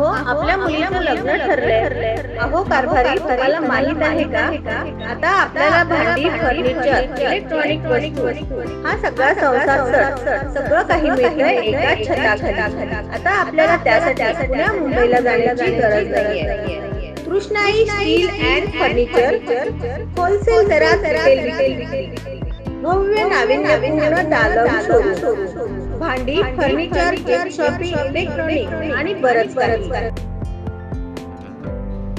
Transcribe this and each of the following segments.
अहो आपल्या मुलीचं लग्न ठरलंय. अहो कारभारी तुम्हाला माहीत आहे का? आता आपल्याला भांडी फर्निचर इलेक्ट्रॉनिक वस्तू हा सगळा संसार सगळं काही मिळतंय एका छताखाली. आता आपल्याला त्यासाठी पुण्या मुंबईला जाण्याची गरज नाहीये. Krishnai steel and furniture wholesale दरात रिटेल भव्य नावे दालन शोरूम. भांडी फर्निचर शॉपिंग इलेक्ट्रॉनिक आणि बरंच काही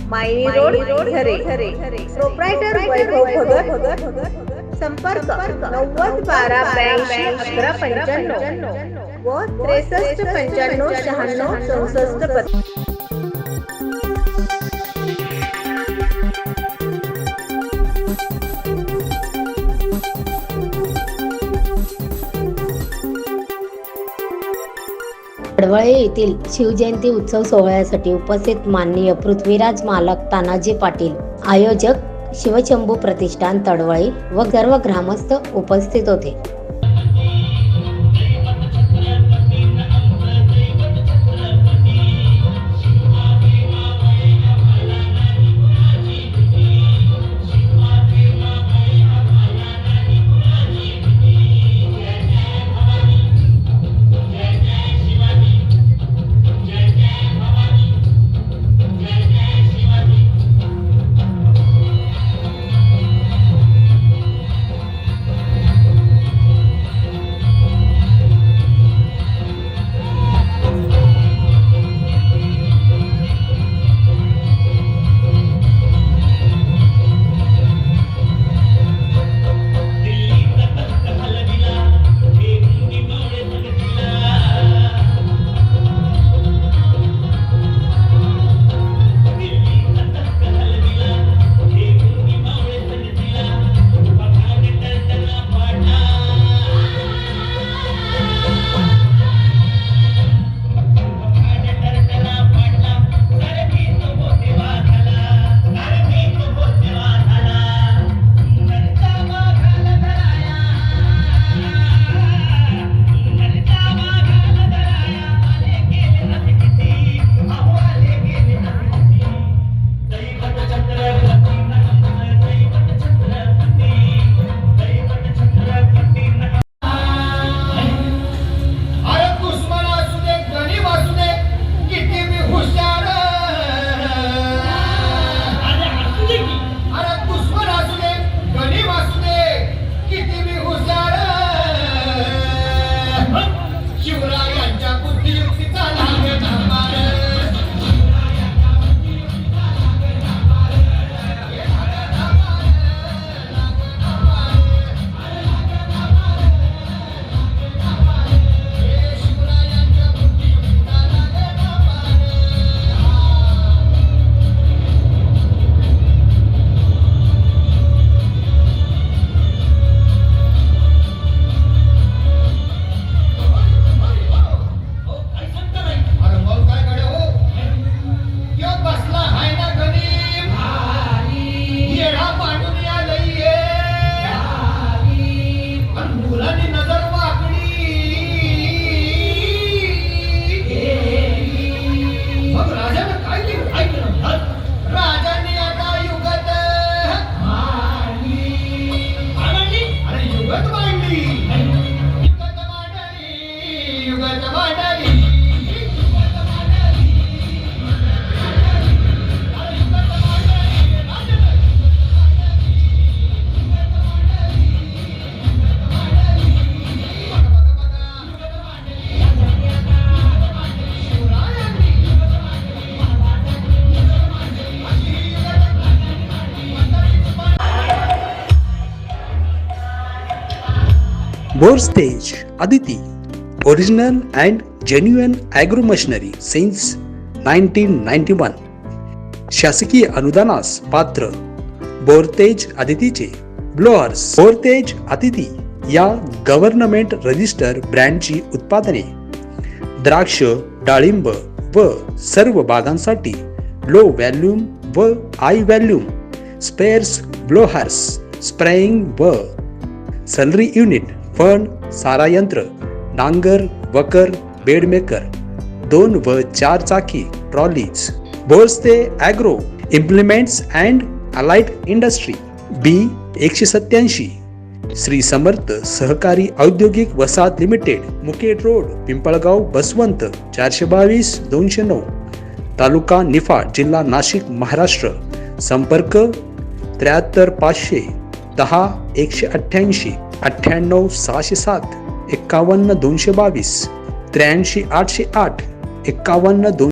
मायनी रोड झरे प्रोप्रायटर वैभव भगत. संपर्क. नव्वद बारा ब्याऐंशी अकरा पंच्याण्णव. व त्रेसष्ट पंच्याण्णव शहाण्णव चौसष्ट अडवळे येथील शिवजयंती उत्सव सोहळ्यासाठी उपस्थित माननीय पृथ्वीराज मालक तानाजी पाटील आयोजक शिवशंभू प्रतिष्ठान तडवळे व सर्व ग्रामस्थ उपस्थित होते. Bore stage Aditi original and genuine agro machinery since nineteen ninety one शासकीय अनुदानास पात्र बोरतेज आदितीचे ब्लोअर्स बोरतेज आदिती या गव्हर्नमेंट रजिस्टर ब्रँडची उत्पादने द्राक्ष डाळिंब व सर्व बागांसाठी लो व्हॅल्यूम व high volume sprayers blowers spraying व सलरी युनिट फण सारा यंत्र नांगर वकर बेडमेकर दोन व चार चाकी trolleys Boraste agro implements and allied industry B एकशे सत्याऐंशी श्री समर्थ सहकारी औद्योगिक वसाहत लिमिटेड मुकेट रोड पिंपळगाव बसवंत चारशे बावीस दोनशे नऊ तालुका निफाड जिल्हा नाशिक महाराष्ट्र संपर्क त्र्याहत्तर पाचशे दहा एकशे अठ्ठ्याऐंशी. अठ्ठ्याण्णव सहाशे सात एक्कावन्न दोनशे बावीस त्र्याऐंशी आठशे आठ एक्कावन्न दोन